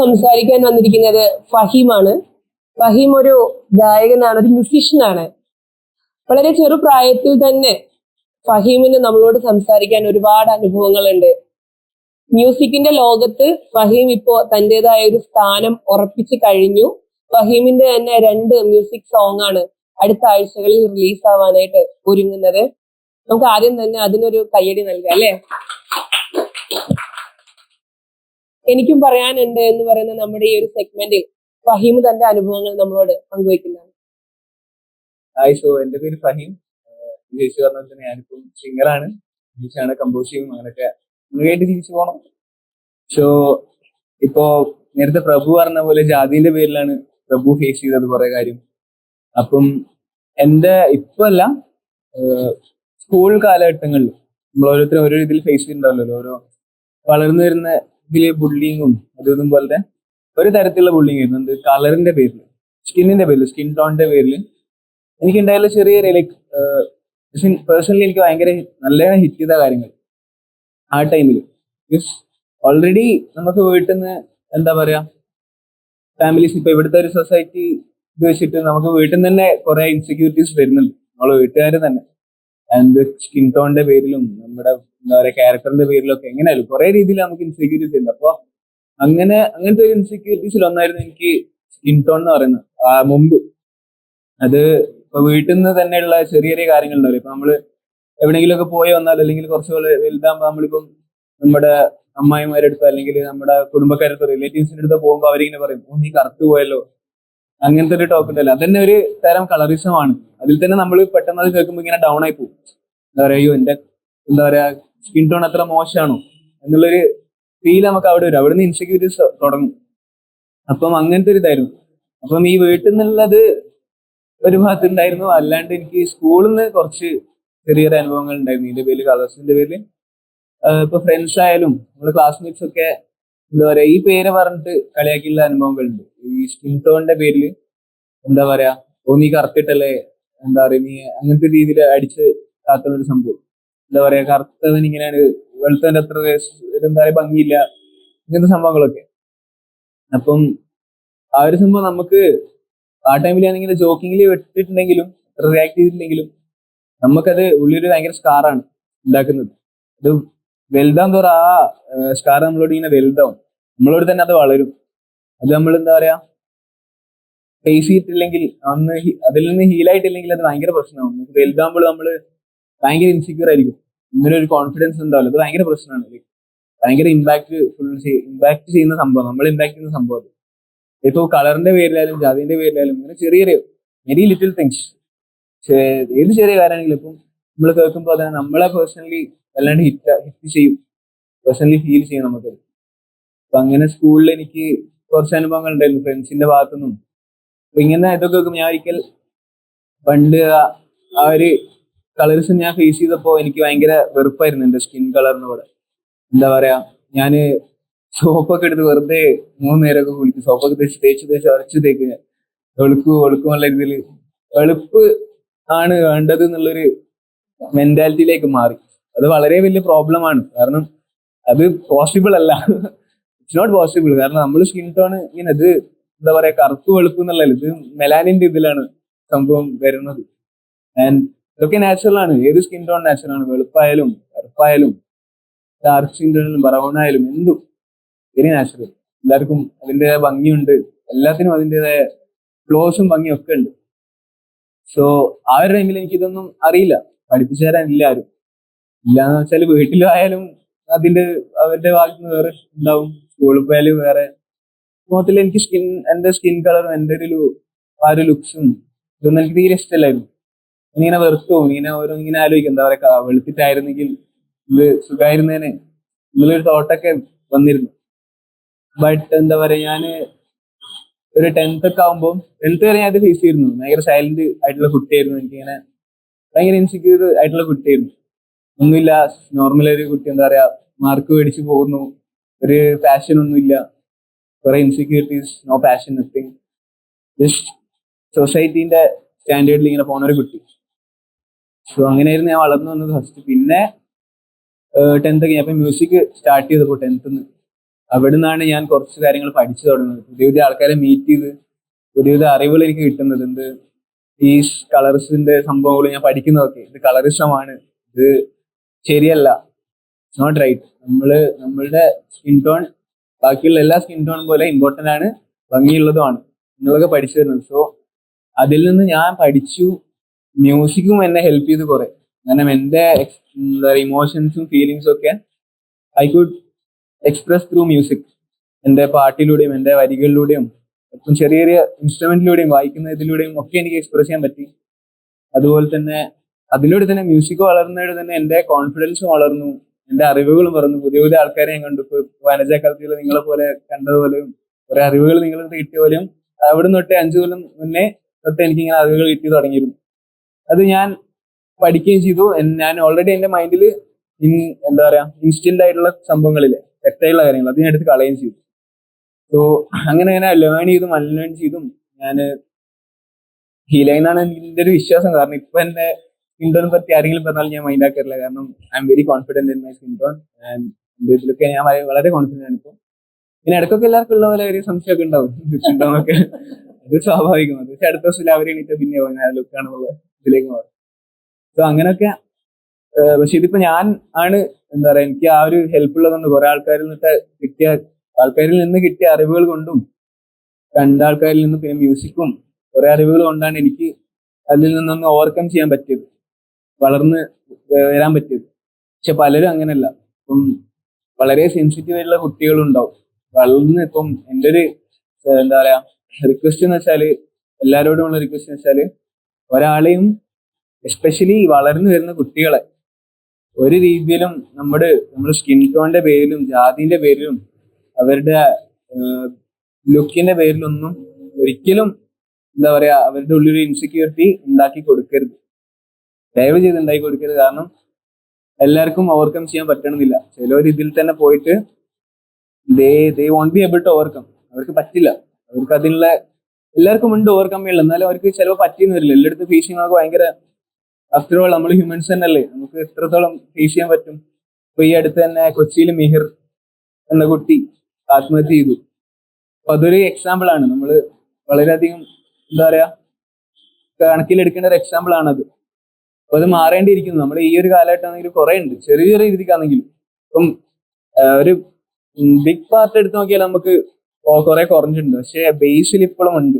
സംസാരിക്കാൻ വന്നിരിക്കുന്നത് ഫഹീമാണ്. ഫഹീം ഒരു ഗായകനാണ് ഒരു മ്യൂസീഷ്യനാണ് വളരെ ചെറുപ്രായത്തിൽ തന്നെ ഫഹീമിന് നമ്മളോട് സംസാരിക്കാൻ ഒരുപാട് അനുഭവങ്ങളുണ്ട്. മ്യൂസിക്കിന്റെ ലോകത്ത് ഫഹീം ഇപ്പോ തന്റെതായ ഒരു സ്ഥാനം ഉറപ്പിച്ചു കഴിഞ്ഞു. ഫഹീമിന്റെ തന്നെ രണ്ട് മ്യൂസിക് സോങ് ആണ് അടുത്ത ആഴ്ചകളിൽ റിലീസ് ആവാനായിട്ട് ഒരുങ്ങുന്നത്. നമുക്ക് ആദ്യം തന്നെ അതിനൊരു കയ്യടി നൽകാം അല്ലേ? എനിക്കും പറയാനുണ്ട് എന്ന് പറയുന്ന നമ്മുടെ ഈ ഒരു സെഗ്മെന്റിൽ ഫഹീം തന്റെ അനുഭവങ്ങൾ നമ്മളോട് പങ്കുവയ്ക്കുന്നതാണ് സോ എന്റെ പേര് ഫഹീം. ജയിച്ചു പറഞ്ഞ തന്നെ ഞാനിപ്പം സിംഗറാണ് മ്യൂസിക്കാണ് കമ്പോസ് ചെയ്യും അങ്ങനെയൊക്കെ മുഴുവനായിട്ട് ജീവിച്ചു പോകണം സോ ഇപ്പോ നേരത്തെ പ്രഭു പറഞ്ഞ പോലെ ജാതിന്റെ പേരിലാണ് പ്രഭു ഫേസ് ചെയ്തത് കുറെ കാര്യം. അപ്പം ഇപ്പൊ അല്ല സ്കൂൾ കാലഘട്ടങ്ങളിൽ നമ്മൾ ഓരോരുത്തരും ഓരോ രീതിയിൽ ഫേസ് ചെയ്തിട്ടുണ്ടാവില്ലല്ലോ ഓരോ വളർന്നു വരുന്ന ഇതിൽ ബുള്ളിങ്ങും അതൊന്നും പോലത്തെ ഒരു തരത്തിലുള്ള ബുള്ളിങ് ആയിരുന്നു. എന്ത്? കളറിന്റെ പേരിൽ സ്കിന്നിന്റെ പേരിൽ സ്കിൻ ടോണിന്റെ പേരിൽ എനിക്ക് ഉണ്ടായുള്ള ചെറിയ ലൈക്ക് പേഴ്സണലി എനിക്ക് ഭയങ്കര നല്ല ഹിറ്റ് ചെയ്ത കാര്യങ്ങൾ. ആ ടൈമിൽ ഓൾറെഡി നമുക്ക് വീട്ടിൽ നിന്ന് എന്താ പറയാ ഫാമിലീസ് ഇപ്പൊ ഇവിടുത്തെ ഒരു സൊസൈറ്റി ഇത് വെച്ചിട്ട് നമുക്ക് വീട്ടിൽ നിന്ന് തന്നെ കുറെ ഇൻസെക്യൂരിറ്റീസ് വരുന്നുണ്ട്. നമ്മളെ വീട്ടുകാർ തന്നെ. എന്ത് സ്കിൻ ടോണിന്റെ പേരിലും നമ്മുടെ എന്താ പറയുക ക്യാരക്ടറിന്റെ പേരിലും ഒക്കെ എങ്ങനെയായാലും കുറെ രീതിയിൽ നമുക്ക് ഇൻസെക്യൂരിറ്റീസ് ഉണ്ട്. അപ്പൊ അങ്ങനെ അങ്ങനത്തെ ഒരു ഇൻസെക്യൂരിറ്റീസിൽ ഒന്നായിരുന്നു എനിക്ക് സ്കിൻ ടോൺ എന്ന് പറയുന്നത്. ആ മുമ്പ്. അത് ഇപ്പൊ വീട്ടിൽ നിന്ന് തന്നെയുള്ള ചെറിയ ചെറിയ കാര്യങ്ങൾ ഉണ്ടാവില്ല ഇപ്പൊ നമ്മൾ എവിടെയെങ്കിലും ഒക്കെ പോയി വന്നാൽ അല്ലെങ്കിൽ കുറച്ച് വലുതാകുമ്പോൾ നമ്മളിപ്പം നമ്മുടെ അമ്മായിമാരെടുത്ത് അല്ലെങ്കിൽ നമ്മുടെ കുടുംബക്കാരുടെ അടുത്തോ റിലേറ്റീവ്സിന്റെ അടുത്ത് പോകുമ്പോൾ അവരിങ്ങനെ പറയും "ഓ, നീ കറുത്തു പോയല്ലോ. അങ്ങനത്തെ ഒരു ടോക്ക് ഉണ്ടല്ലോ. അതന്നെ ഒരു തരം കളറിസമാണ് അതിൽ തന്നെ നമ്മൾ പെട്ടെന്ന് അത് കേൾക്കുമ്പോൾ ഇങ്ങനെ ഡൗൺ ആയി പോകും. എന്താ പറയാ അയ്യോ എന്റെ എന്താ പറയാ സ്കിൻ ടോൺ അത്ര മോശമാണോ? എന്നുള്ളൊരു ഫീൽ നമുക്ക് അവിടെ വരും. അവിടെ നിന്ന് ഇൻസെക്യൂരിറ്റീസ് തുടങ്ങും. അപ്പം അങ്ങനത്തെ ഒരു ഇതായിരുന്നു. അപ്പം ഈ വീട്ടിൽ നിന്നുള്ളത് ഒരു ഭാഗത്ത് ഉണ്ടായിരുന്നു. അല്ലാണ്ട് എനിക്ക് സ്കൂളിൽ നിന്ന് കുറച്ച് ചെറിയ അനുഭവങ്ങൾ ഉണ്ടായിരുന്നു. ഇതിന്റെ പേരിൽ കളേഴ്സിന്റെ പേരിൽ ഇപ്പൊ ഫ്രണ്ട്സ് ആയാലും നമ്മുടെ ക്ലാസ്മേറ്റ്സ് ഒക്കെ എന്താ പറയാ ഈ പേര് പറഞ്ഞിട്ട് കളിയാക്കിയുള്ള അനുഭവങ്ങളുണ്ട്. ഈ സ്കിൻ ടോണിന്റെ പേരിൽ എന്താ പറയാ ഓ നീ കറുത്തിട്ടല്ലേ എന്താ പറയാ നീ അങ്ങനത്തെ രീതിയിൽ അടിച്ച് കാത്തുന്ന ഒരു സംഭവം. എന്താ പറയാ കറുത്തവൻ ഇങ്ങനെയാണ് വെളുത്തവന്റെ അത്ര എന്താ പറയാ ഭംഗിയില്ല ഇങ്ങനത്തെ സംഭവങ്ങളൊക്കെ. അപ്പം ആ ഒരു സംഭവം നമുക്ക് ആ ടൈമിൽ ആണെങ്കിൽ ജോക്കിങ്ങിൽ വിട്ടിട്ടുണ്ടെങ്കിലും റിയാക്ട് ചെയ്തിട്ടുണ്ടെങ്കിലും നമുക്കത് ഉള്ളിലൊരു ഭയങ്കര സ്കാറാണ് ഉണ്ടാക്കുന്നത്. അത് വലുതാൻ തോറും ആ സ്കാർ നമ്മളോട് ഇങ്ങനെ വലുതാവും. നമ്മളോട് തന്നെ അത് വളരും. അത് നമ്മൾ എന്താ പറയാ? ഫേസ് ചെയ്തിട്ടില്ലെങ്കിൽ അന്ന് അതിൽ നിന്ന് ഹീലായിട്ടില്ലെങ്കിൽ അത് ഭയങ്കര പ്രശ്നമാണ്. നമുക്ക് വലുതാകുമ്പോൾ നമ്മൾ ഭയങ്കര ഇൻസെക്യൂർ ആയിരിക്കും. ഇങ്ങനെ ഒരു കോൺഫിഡൻസ് ഉണ്ടാവില്ല. അത് ഭയങ്കര പ്രശ്നമാണ്. ഭയങ്കര ഇമ്പാക്ട് ഫുൾ ഇമ്പാക്ട് ചെയ്യുന്ന സംഭവം. നമ്മൾ ഇമ്പാക്ട് ചെയ്യുന്ന സംഭവം അത്. ഇപ്പൊ കളറിന്റെ പേരിലായാലും ജാതിന്റെ പേരിലായാലും അങ്ങനെ ചെറിയ ചെറിയ വെരി ലിറ്റിൽ തിങ്സ് ഏത് ചെറിയ കാര്യമാണെങ്കിലും ഇപ്പം നമ്മൾ കേൾക്കുമ്പോൾ തന്നെ നമ്മളെ പേഴ്സണലി വല്ലാണ്ട് ഹിറ്റ് ഹിറ്റ് ചെയ്യും. പേഴ്സണലി ഫീൽ ചെയ്യും നമുക്ക്. അപ്പൊ അങ്ങനെ സ്കൂളിൽ എനിക്ക് കുറച്ച് അനുഭവങ്ങൾ ഉണ്ടായിരുന്നു ഫ്രണ്ട്സിന്റെ ഭാഗത്തു നിന്നും അപ്പൊ ഇങ്ങനെ ഇതൊക്കെ കേൾക്കുമ്പോൾ ഞാൻ ഒരിക്കൽ പണ്ട് ആ- ഒരു കളേഴ്സ് ഞാൻ ഫേസ് ചെയ്തപ്പോൾ എനിക്ക് ഭയങ്കര വെറുപ്പായിരുന്നു എന്റെ സ്കിൻ കളറിനോട് എന്താ പറയാ ഞാൻ സോപ്പൊക്കെ എടുത്ത് വെറുതെ മൂന്ന് നേരമൊക്കെ കുളിക്കും സോപ്പൊക്കെ തേച്ച് തേച്ച് തേച്ച് അരച്ച് തേക്കും ഞാൻ. വെളുക്കും വെളുക്കും എന്നുള്ള ഇതിൽ വെളുപ്പ് ആണ് വേണ്ടത് എന്നുള്ളൊരു മെന്റാലിറ്റിയിലേക്ക് മാറി. അത് വളരെ വലിയ പ്രോബ്ലമാണ് കാരണം അത് പോസിബിൾ അല്ല. ഇറ്റ്സ് നോട്ട് പോസിബിൾ കാരണം നമ്മൾ സ്കിൻ ടോൺ ഇങ്ങനെ അത് എന്താ പറയാ കറുപ്പ് വെളുപ്പ് എന്നുള്ളതല്ല ഇത് മെലാനിന്റെ ഇതിലാണ് സംഭവം വരുന്നത്. ആൻഡ് ഇതൊക്കെ നാച്ചുറൽ ആണ്. ഏത് സ്കിൻ ടോൺ നാച്ചുറൽ ആണ്? വെളുപ്പായാലും കറുപ്പായാലും ഡാർക്ക് സ്കിൻ ടോണിലും ബ്രൗൺ ആയാലും എന്തും. വെരി നാച്ചുറൽ എല്ലാവർക്കും അതിന്റെതായ ഭംഗിയുണ്ട്. എല്ലാത്തിനും അതിന്റെതായ ഫ്ലോസും ഭംഗിയും ഒക്കെ ഉണ്ട്. സോ ആ ഒരു ടൈമിൽ എനിക്ക് ഇതൊന്നും അറിയില്ല. പഠിപ്പിച്ചു തരാനില്ല ആരും ഇല്ലാന്ന് വെച്ചാൽ വീട്ടിലായാലും അതിന്റെ അവരുടെ ഭാഗത്ത് വേറെ ഉണ്ടാവും. സ്കൂളിൽ വാല്യൂ വേറെ മൊത്തത്തിൽ എനിക്ക് സ്കിൻ എന്റെ സ്കിൻ കളറും എന്റെ ഒരു ആ ഒരു ലുക്സും ഇതൊന്നും എനിക്ക് തീരെ ഇഷ്ടമല്ലായിരുന്നു. ഇങ്ങനെ വെറുത്തു ഇങ്ങനെ ഓരോ ഇങ്ങനെ ആലോചിക്കും. എന്താ പറയാ ക- വെളുത്തിട്ടായിരുന്നെങ്കിൽ ഇത് സുഖമായിരുന്നേനെ എന്നുള്ളൊരു തോട്ടൊക്കെ വന്നിരുന്നു. ബട്ട് എന്താ പറയാ ഞാൻ ഒരു ടെൻത്ത് ഒക്കെ ആകുമ്പോൾ ടെൻത്ത് വരെ ഞാൻ അത് ഫേസ് ചെയ്തിരുന്നു. ഭയങ്കര സൈലന്റ് ആയിട്ടുള്ള കുട്ടിയായിരുന്നു. എനിക്കിങ്ങനെ ഭയങ്കര ഇൻസെക്യൂർ ആയിട്ടുള്ള കുട്ടിയായിരുന്നു. ഒന്നുമില്ല നോർമൽ ഒരു കുട്ടി എന്താ പറയാ മാർക്ക് മേടിച്ച് പോകുന്നു. ഒരു പാഷൻ ഒന്നുമില്ല കുറെ insecurities no passion nothing just സൊസൈറ്റീന്റെ സ്റ്റാൻഡേർഡിൽ ഇങ്ങനെ ഒരു കുട്ടി. സോ അങ്ങനെയായിരുന്നു ഞാൻ വളർന്നു വന്നത് ഫസ്റ്റ് പിന്നെ ടെൻത്ത് ഒക്കെ. ഞാൻ മ്യൂസിക് സ്റ്റാർട്ട് ചെയ്തപ്പോൾ ടെൻത്ത് അവിടെ നിന്നാണ് ഞാൻ കുറച്ച് കാര്യങ്ങൾ പഠിച്ചു തുടങ്ങുന്നത്. പുതിയ പുതിയ ആൾക്കാരെ മീറ്റ് ചെയ്ത് പുതിയ പുതിയ അറിവുകൾ എനിക്ക് കിട്ടുന്നത്. എന്ത്? ഈ കളർസിന്റെ സംഭവങ്ങൾ ഞാൻ പഠിക്കുന്നതൊക്കെ. ഇത് കളറിസമാണ് ഇത് ശരിയല്ല. നോട്ട് റൈറ്റ് നമ്മൾ നമ്മളുടെ സ്കിൻ ടോൺ ബാക്കിയുള്ള എല്ലാ സ്കിൻ ടോൺ പോലെ ഇമ്പോർട്ടന്റ് ആണ് ഭംഗിയുള്ളതുമാണ്. നിങ്ങളൊക്കെ പഠിച്ചു വരുന്നത് സോ അതിൽ നിന്ന് ഞാൻ പഠിച്ചു മ്യൂസിക്കും എന്നെ ഹെൽപ്പ് ചെയ്ത് കുറെ. കാരണം എന്റെ എന്താ പറയുക ഇമോഷൻസും ഫീലിങ്സും ഒക്കെ I could express through music എന്റെ പാട്ടിലൂടെയും എന്റെ വരികളിലൂടെയും ഇപ്പം ചെറിയ ചെറിയ ഇൻസ്ട്രുമെന്റിലൂടെയും വായിക്കുന്നതിലൂടെയും ഒക്കെ എനിക്ക് എക്സ്പ്രസ് ചെയ്യാൻ പറ്റി. അതുപോലെ തന്നെ അതിലൂടെ തന്നെ മ്യൂസിക് വളർന്നതിലൂടെ തന്നെ എന്റെ കോൺഫിഡൻസും വളർന്നു. എന്റെ അറിവുകളും പറഞ്ഞു പുതിയ പുതിയ ആൾക്കാരെ ഞാൻ കണ്ടു. ഇപ്പൊ വനജ കൽത്തിയിൽ നിങ്ങളെ പോലെ കണ്ടതുപോലെയും കുറെ അറിവുകൾ നിങ്ങൾ കിട്ടിയ പോലെയും അവിടെ തൊട്ട് അഞ്ചു കൊല്ലം മുന്നേ തൊട്ട് എനിക്ക് ഇങ്ങനെ അറിവുകൾ കിട്ടി തുടങ്ങിയിരുന്നു. അത് ഞാൻ പഠിക്കുകയും ചെയ്തു. ഞാൻ ഓൾറെഡി എന്റെ മൈൻഡിൽ എന്താ പറയാ ഇൻസ്റ്റന്റ് ആയിട്ടുള്ള സംഭവങ്ങളിലെ തെറ്റായിട്ടുള്ള കാര്യങ്ങൾ അത് ഞാൻ എടുത്ത് കളയുകയും ചെയ്തു. സോ അങ്ങനെ അങ്ങനെ ലേൺ ചെയ്തും അൺലേൺ ചെയ്തും ഞാൻ ഹീലായി എന്നാണ് എന്റെ ഒരു വിശ്വാസം. കാരണം ഇപ്പൊ എന്റെ സ്കിൻ ടോൺ പറ്റി ആരെങ്കിലും പറഞ്ഞാൽ ഞാൻ മൈൻഡ് ആക്കാറില്ല. കാരണം I am very confident in my skin tone and എന്റെ ഇതിലൊക്കെ ഞാൻ വളരെ- കോൺഫിഡന്റ് ആണ് ഇപ്പോൾ പിന്നെ ഇടയ്ക്കൊക്കെ എല്ലാവർക്കും ഉള്ള പോലെ ഒരു സംശയമൊക്കെ ഉണ്ടാവും. സ്കിൻ ടോൺ ഒക്കെ അത് സ്വാഭാവികമാണ് പക്ഷെ അടുത്ത ദിവസം അവർ എണീറ്റ് പിന്നെ ലുക്ക് ആണെന്നുള്ള ഇതിലേക്ക് മാറും. സോ അങ്ങനെയൊക്കെ പക്ഷെ ഇതിപ്പോ ഞാൻ ആണ് എന്താ പറയാ എനിക്ക് ആ ഒരു ഹെൽപ്പ് ഉള്ളതുകൊണ്ട് കുറെ ആൾക്കാരിൽ നിന്നിട്ട് കിട്ടിയ ആൾക്കാരിൽ നിന്ന് കിട്ടിയ അറിവുകൾ കൊണ്ടും കണ്ട ആൾക്കാരിൽ നിന്ന് പിന്നെ മ്യൂസിക്കും കുറെ അറിവുകൾ കൊണ്ടാണ് എനിക്ക് അതിൽ നിന്നൊന്ന് ഓവർകം ചെയ്യാൻ പറ്റിയത്. വളർന്ന് വരാൻ പറ്റും പക്ഷെ പലരും അങ്ങനെയല്ല. ഇപ്പം വളരെ സെൻസിറ്റീവ് ആയിട്ടുള്ള കുട്ടികളുണ്ടാവും. വളർന്ന് ഇപ്പം എന്റെ ഒരു എന്താ പറയാ റിക്വസ്റ്റ് എന്ന് വെച്ചാൽ എല്ലാവരോടുമുള്ള റിക്വസ്റ്റ് എന്ന് വെച്ചാൽ ഒരാളെയും എസ്പെഷ്യലി വളർന്നു വരുന്ന കുട്ടികളെ ഒരു രീതിയിലും നമ്മുടെ നമ്മുടെ സ്കിൻ ടോണിന്റെ പേരിലും ജാതിന്റെ പേരിലും അവരുടെ ലുക്കിന്റെ പേരിലൊന്നും ഒരിക്കലും എന്താ പറയാ അവരുടെ ഉള്ളിൽ ഇൻസെക്യൂരിറ്റി ഉണ്ടാക്കി കൊടുക്കരുത്. ദയവ് ചെയ്ത് ഉണ്ടാക്കി കൊടുക്കരുത്. കാരണം എല്ലാവർക്കും ഓവർകം ചെയ്യാൻ പറ്റണമെന്നില്ല. ചിലവർ ഇതിൽ തന്നെ പോയിട്ട് they they won't be able to overcome അവർക്ക് പറ്റില്ല. അവർക്ക് അതിനുള്ള എല്ലാവർക്കും ഉണ്ട് ഓവർകം ചെയ്യണം എന്നാലും അവർക്ക് ചിലപ്പോൾ പറ്റിയെന്ന് വരില്ല. എല്ലായിടത്തും ഫേസ് ചെയ്യുന്നതൊക്കെ ഭയങ്കര ആഫ്റ്റർ ഓൾ നമ്മൾ ഹ്യൂമൻസ് തന്നെ അല്ലേ നമുക്ക് എത്രത്തോളം ഫേസ് ചെയ്യാൻ പറ്റും? ഇപ്പൊ ഈ അടുത്ത് തന്നെ കൊച്ചിയിൽ മിഹിർ എന്ന കുട്ടി ആത്മഹത്യ ചെയ്തു. അപ്പൊ അതൊരു എക്സാമ്പിൾ ആണ്. നമ്മൾ വളരെയധികം എന്താ പറയാ കണക്കിലെടുക്കേണ്ട ഒരു എക്സാമ്പിൾ ആണത്. അപ്പൊ അത് മാറേണ്ടിയിരിക്കുന്നു. നമ്മുടെ ഈ ഒരു കാലഘട്ടമാണെങ്കിൽ കുറെ ഉണ്ട്. ചെറിയ ചെറിയ രീതിക്കാണെങ്കിലും. ഇപ്പം ഒരു ബിഗ് പാർട്ട് എടുത്ത് നോക്കിയാൽ നമുക്ക് കുറെ കുറഞ്ഞിട്ടുണ്ട്. പക്ഷെ ബേസിൽ ഇപ്പോഴും ഉണ്ട്.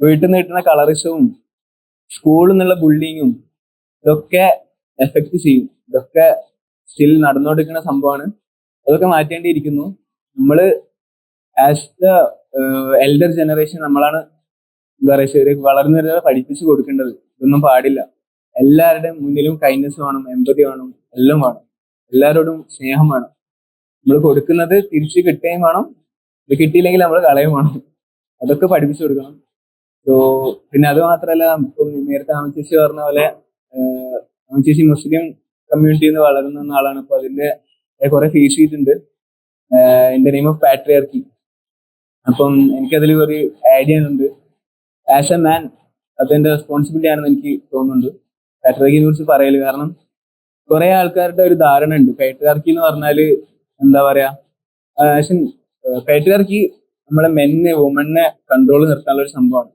വീട്ടിൽ നിന്ന് കിട്ടുന്ന കളറിസവും സ്കൂളിൽ നിന്നുള്ള ബുള്ളിങ്ങും ഇതൊക്കെ എഫക്ട് ചെയ്യും. ഇതൊക്കെ സ്റ്റിൽ നടന്നുകൊണ്ടിരിക്കുന്ന സംഭവമാണ്. അതൊക്കെ മാറ്റേണ്ടിയിരിക്കുന്നു. നമ്മൾ ആസ് ദ എൽഡർ ജനറേഷൻ നമ്മളാണ് എന്താ പറയുക വളർന്നു വരുന്നവരെ പഠിപ്പിച്ചു കൊടുക്കേണ്ടത്. ഇതൊന്നും പാടില്ല. എല്ലാവരുടെയും മുന്നിലും കൈൻഡ്നസ് വേണം എമ്പതി വേണം എല്ലാം വേണം. എല്ലാവരോടും സ്നേഹം വേണം. നമ്മൾ കൊടുക്കുന്നത് തിരിച്ച് കിട്ടുകയും വേണം. ഇത് കിട്ടിയില്ലെങ്കിൽ നമ്മൾ കളയും വേണം. അതൊക്കെ പഠിപ്പിച്ചു കൊടുക്കണം. സോ പിന്നെ അത് മാത്രമല്ല ഇപ്പം നേരത്തെ അമിച്ചേച്ചി പറഞ്ഞ പോലെ അമിച്ചേച്ചി മുസ്ലിം കമ്മ്യൂണിറ്റിയിൽ നിന്ന് വളരുന്ന ആളാണ്. അപ്പൊ അതിന്റെ കുറെ ഷീറ്റ് ചെയ്തിട്ടുണ്ട് ഇൻ നെയിം ഓഫ് പാട്രിയാർക്കി അപ്പം എനിക്കതിൽ ഒരു ആഡ് ചെയ്യാനുണ്ട് ആസ് എ മാൻ അതെന്റെ റെസ്പോൺസിബിലിറ്റി ആണെന്ന് എനിക്ക് തോന്നുന്നുണ്ട്. പാട്രിയാർക്കിനെ കുറിച്ച് പറയൽ. കാരണം കുറെ ആൾക്കാരുടെ ഒരു ധാരണ ഉണ്ട്. പേട്ടുകാർക്കി എന്ന് പറഞ്ഞാൽ എന്താ പറയാ? പേട്ടുകാർക്കി നമ്മളെ മെന്നെ വുമണിനെ കൺട്രോൾ നിർത്താനുള്ള ഒരു സംഭവമാണ്.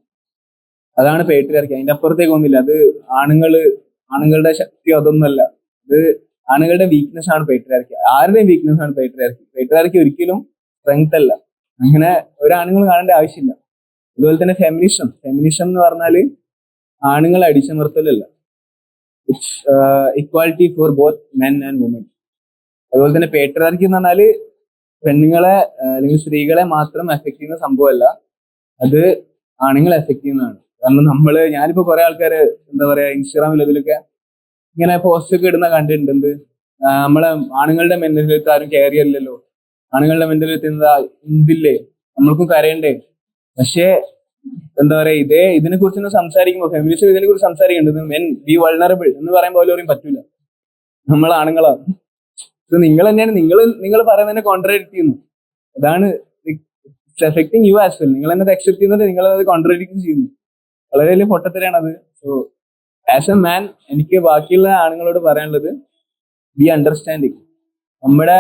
അതാണ് പേട്ടുകാർക്കി അതിന്റെ അപ്പുറത്തേക്ക് ഒന്നുമില്ല അത് ആണുങ്ങൾ ആണുങ്ങളുടെ ശക്തി അതൊന്നുമല്ല. അത് ആണുങ്ങളുടെ വീക്ക്നെസ് ആണ് പേട്ടുകാർക്കി ആരുടെയും വീക്ക്നെസ് ആണ് പേട്ടുകാർക്കി പേട്ടുകാർക്കി ഒരിക്കലും സ്ട്രെങ്ത് അല്ല. അങ്ങനെ ഒരാണുങ്ങൾ കാണേണ്ട ആവശ്യമില്ല. അതുപോലെ തന്നെ ഫെമിനിസം ഫെമിനിസം എന്ന് പറഞ്ഞാൽ ആണുങ്ങളെ അടിച്ചമർത്തലല്ല. Equality for both men and woman അതുപോലെ തന്നെ പേട്രാർക്കി എന്ന് പറഞ്ഞാൽ പെണ്ണുങ്ങളെ അല്ലെങ്കിൽ സ്ത്രീകളെ മാത്രം എഫക്ട് ചെയ്യുന്ന സംഭവമല്ല. അത് ആണുങ്ങളെ എഫക്ട് ചെയ്യുന്നതാണ്. കാരണം നമ്മൾ ഞാനിപ്പോ കുറെ ആൾക്കാര് എന്താ പറയാ ഇൻസ്റ്റാഗ്രാമിൽ ഇതിലൊക്കെ ഇങ്ങനെ പോസ്റ്റ് ഒക്കെ ഇടുന്ന കണ്ടിട്ടുണ്ട്. നമ്മളെ ആണുങ്ങളുടെ മെന്റൽ ഹെൽത്ത് ആരും കെയർ ചെയ്യല്ലോ ആണുങ്ങളുടെ മെന്റൽ ഹെൽത്ത് എന്താ? എന്തില്ലേ? നമ്മൾക്കും കരയണ്ടേ? പക്ഷേ എന്താ പറയാ ഇതേ ഇതിനെ കുറിച്ച് സംസാരിക്കുമ്പോൾ ഫെമിനിസ്റ്റ് ഇതിനെ കുറിച്ച് സംസാരിക്കേണ്ടത് മെൻ ബി വൾണറബിൾ എന്ന് പറയുമ്പോൾ പോലും പറ്റൂല. നമ്മൾ ഇത് നിങ്ങൾ തന്നെയാണ്. നിങ്ങൾ നിങ്ങൾ പറയുന്നതിനെ കോൺട്രാക്ട് ചെയ്യുന്നു. അതാണ് എഫക്റ്റിംഗ് യു ആസ് വെൽ നിങ്ങൾ എന്നത് അക്സെപ്റ്റ് ചെയ്യുന്നത് നിങ്ങൾ അത് കോൺട്രാക്ട് ചെയ്യുന്നു. വളരെ വലിയ പൊട്ടത്തരാണ് അത്. സോ ആസ് എ മാൻ എനിക്ക് ബാക്കിയുള്ള ആണുങ്ങളോട് പറയാനുള്ളത് ബി അണ്ടർസ്റ്റാൻഡിങ് നമ്മുടെ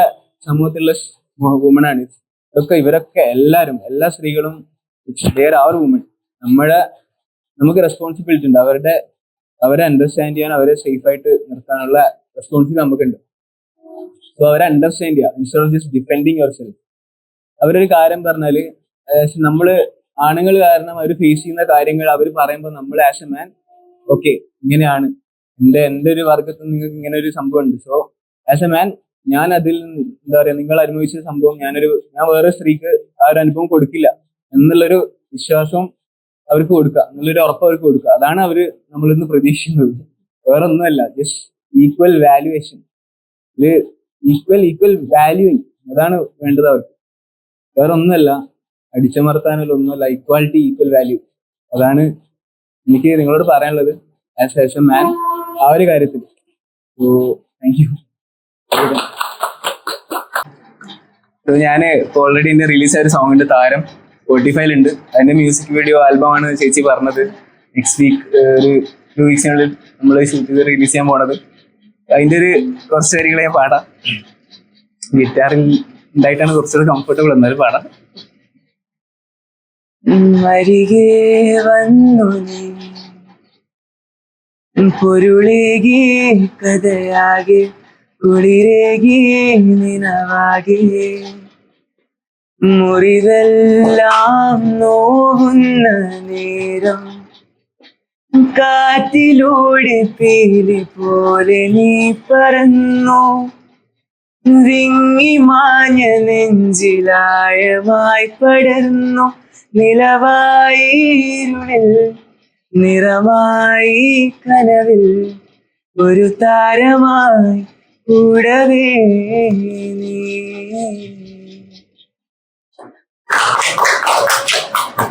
സമൂഹത്തിലുള്ള വുമൺ ആണ്. ഇതൊക്കെ ഇവരൊക്കെ എല്ലാവരും എല്ലാ സ്ത്രീകളും ദർ അവർ വുമൺ നമ്മുടെ നമുക്ക് റെസ്പോൺസിബിലിറ്റി ഉണ്ട്. അവരുടെ അവരെ അണ്ടർസ്റ്റാൻഡ് ചെയ്യാൻ അവരെ സേഫ് ആയിട്ട് നിർത്താനുള്ള റെസ്പോൺസിബിലിറ്റി നമുക്കുണ്ട്. സോ അവരെ അണ്ടർസ്റ്റാൻഡ് ചെയ്യുക. Instead of just depending your self അവരൊരു കാര്യം പറഞ്ഞാൽ നമ്മൾ നമ്മൾ ആണുങ്ങൾ കാരണം അവർ ഫേസ് ചെയ്യുന്ന കാര്യങ്ങൾ അവർ പറയുമ്പോൾ നമ്മൾ ആസ് എ മാൻ ഓക്കെ ഇങ്ങനെയാണ്. എന്റെ എന്റെ ഒരു വർഗത്തിൽ നിങ്ങൾക്ക് ഇങ്ങനെ ഒരു സംഭവം ഉണ്ട്. സോ ആസ് എ മാൻ ഞാൻ അതിൽ എന്താ പറയാ നിങ്ങൾ അനുഭവിച്ച സംഭവം ഞാനൊരു ഞാൻ വേറെ സ്ത്രീക്ക് ആ ഒരു അനുഭവം കൊടുക്കില്ല. എന്നുള്ളൊരു വിശ്വാസം അവർക്ക് കൊടുക്കുക എന്നുള്ളൊരു ഉറപ്പ് അവർക്ക് കൊടുക്കുക. അതാണ് അവർ നമ്മളിന്ന് പ്രതീക്ഷിക്കുന്നത്. വേറെ ഒന്നുമല്ല just equal valuation equal equal valuing അതാണ് വേണ്ടത് അവർക്ക്. വേറെ ഒന്നുമല്ല അടിച്ചമർത്താനുള്ള ഒന്നുമല്ല ഇക്വാലിറ്റി ഈക്വൽ വാല്യൂ അതാണ് എനിക്ക് നിങ്ങളോട് പറയാനുള്ളത്. ആസ് ആസ് എ മാൻ ആ ഒരു കാര്യത്തിൽ. സോ താങ്ക് യു ഞാൻ ഓൾറെഡി എന്റെ റിലീസ് ആയ ഒരു സോങ്ങിന്റെ താരം സ്പോട്ടിഫൈയിൽ ഉണ്ട് അതിന്റെ മ്യൂസിക് വീഡിയോ ആൽബം ആണ് ചേച്ചി പറഞ്ഞത്. നെക്സ്റ്റ് വീക്ക് ഒരു ടു വീക്സിനുള്ളിൽ നമ്മൾ ഷൂട്ട് ചെയ്ത് റിലീസ് ചെയ്യാൻ പോണത്. അതിന്റെ ഒരു കുറച്ച് കാര്യങ്ങൾ ഞാൻ പാടാം. ഗിറ്റാറിൽ ഉണ്ടായിട്ടാണ് കുറച്ചുകൂടെ കംഫർട്ടബിൾ എന്നാലും പാടാം. അരികെ കഥയാകെ കുളിരേകി നിനവാകെ. മുറിവെല്ലാം നോവുന്ന നേരം കാറ്റിലൂടെ പീലി പോലെ നീ പറന്നു. വിങ്ങി മാഞ്ഞ നെഞ്ചിലായമായി പടർന്നു. നിലവായി ഇരുളിൽ നിറമായി കനവിൽ ഒരു താരമായി കൂടവേ നീ.